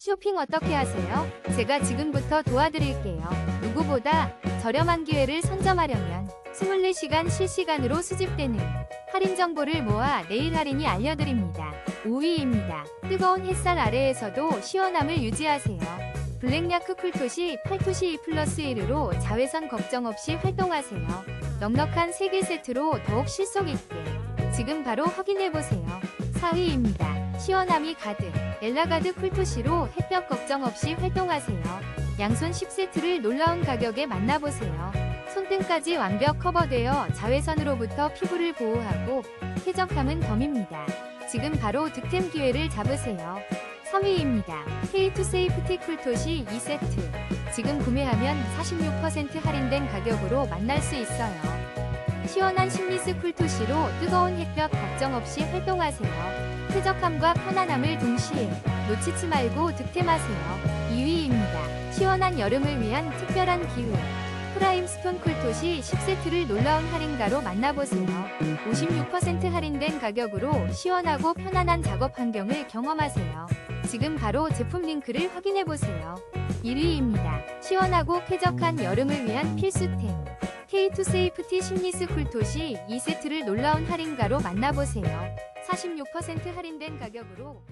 쇼핑 어떻게 하세요? 제가 지금부터 도와드릴게요. 누구보다 저렴한 기회를 선점하려면 24시간 실시간으로 수집되는 할인 정보를 모아 내일 할인이 알려드립니다. 5위입니다. 뜨거운 햇살 아래에서도 시원함을 유지하세요. 블랙야크 쿨토시 8토시 2 플러스 1으로 자외선 걱정 없이 활동하세요. 넉넉한 3개 세트로 더욱 실속 있게 지금 바로 확인해보세요. 4위입니다. 시원함이 가득 엘라가드 쿨토시로 햇볕 걱정 없이 활동하세요. 양손 10세트를 놀라운 가격에 만나보세요. 손등까지 완벽 커버되어 자외선으로부터 피부를 보호하고 쾌적함은 덤입니다. 지금 바로 득템 기회를 잡으세요. 3위입니다. K2 세이프티 쿨토시 2세트. 지금 구매하면 46% 할인된 가격으로 만날 수 있어요. 시원한 심리스 쿨토시로 뜨거운 햇볕 걱정 없이 활동하세요. 쾌적함과 편안함을 동시에 놓치지 말고 득템하세요. 2위입니다. 시원한 여름을 위한 특별한 기회. 프라임 스톤 쿨토시 10세트를 놀라운 할인가로 만나보세요. 56% 할인된 가격으로 시원하고 편안한 작업 환경을 경험하세요. 지금 바로 제품 링크를 확인해보세요. 1위입니다. 시원하고 쾌적한 여름을 위한 필수템. K2 세이프티 심리스 쿨토시 2세트를 놀라운 할인가로 만나보세요. 46% 할인된 가격으로